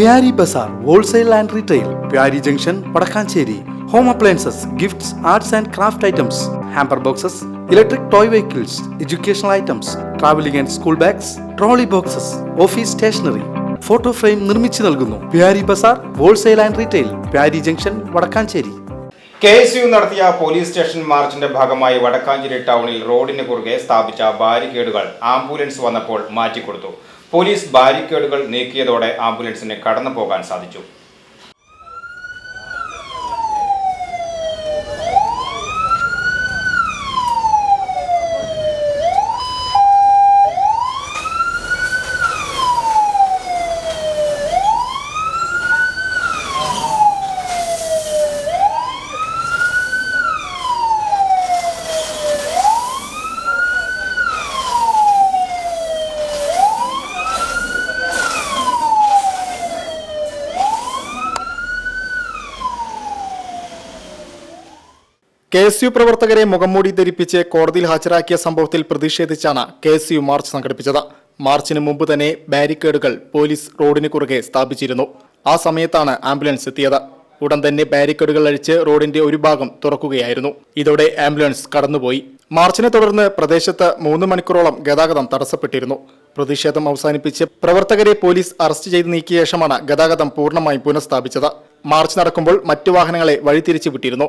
Pyari Bazar wholesale and retail Pyari junction Vadakkanchery. Home appliances gifts arts and craft items hamper boxes electric toy vehicles educational items travelling and school bags trolley boxes office stationery photo frame നിർമ്മിച്ചു നൽകുന്നു. Pyari Bazar wholesale and retail Pyari junction Vadakkanchery. K S U നടത്തിയ police station മാർച്ചിന്റെ ഭാഗമായി വടക്കാഞ്ചേരി ടൗണിൽ റോഡിന് കുറുകെ സ്ഥാപിച്ച ബാരിക്കേഡുകൾ ambulance വന്നപ്പോൾ മാറ്റിക്കൊടുത്തു. പോലീസ് ബാരിക്കേഡുകൾ നീക്കിയതോടെ ആംബുലൻസിന് കടന്നു പോകാൻ സാധിച്ചു കെ എസ് യു പ്രവർത്തകരെ മുഖംമൂടി ധരിപ്പിച്ച് കോടതിയിൽ ഹാജരാക്കിയ സംഭവത്തിൽ പ്രതിഷേധിച്ചാണ് കെ എസ് യു മാർച്ച് സംഘടിപ്പിച്ചത്. മാർച്ചിന് മുമ്പ് തന്നെ ബാരിക്കേഡുകൾ പോലീസ് റോഡിന് കുറുകെ സ്ഥാപിച്ചിരുന്നു. ആ സമയത്താണ് ആംബുലൻസ് എത്തിയത്. ഉടൻ തന്നെ ബാരിക്കേഡുകൾ അഴിച്ച് റോഡിന്റെ ഒരു ഭാഗം തുറക്കുകയായിരുന്നു. ഇതോടെ ആംബുലൻസ് കടന്നുപോയി. മാർച്ചിനെ തുടർന്ന് പ്രദേശത്ത് മൂന്ന് മണിക്കൂറോളം ഗതാഗതം തടസ്സപ്പെട്ടിരുന്നു. പ്രതിഷേധം അവസാനിപ്പിച്ച് പ്രവർത്തകരെ പോലീസ് അറസ്റ്റ് ചെയ്ത് നീക്കിയ ശേഷമാണ് ഗതാഗതം പൂർണമായും പുനഃസ്ഥാപിച്ചത്. മാർച്ച് നടക്കുമ്പോൾ മറ്റു വാഹനങ്ങളെ വഴിതിരിച്ചു വിട്ടിരുന്നു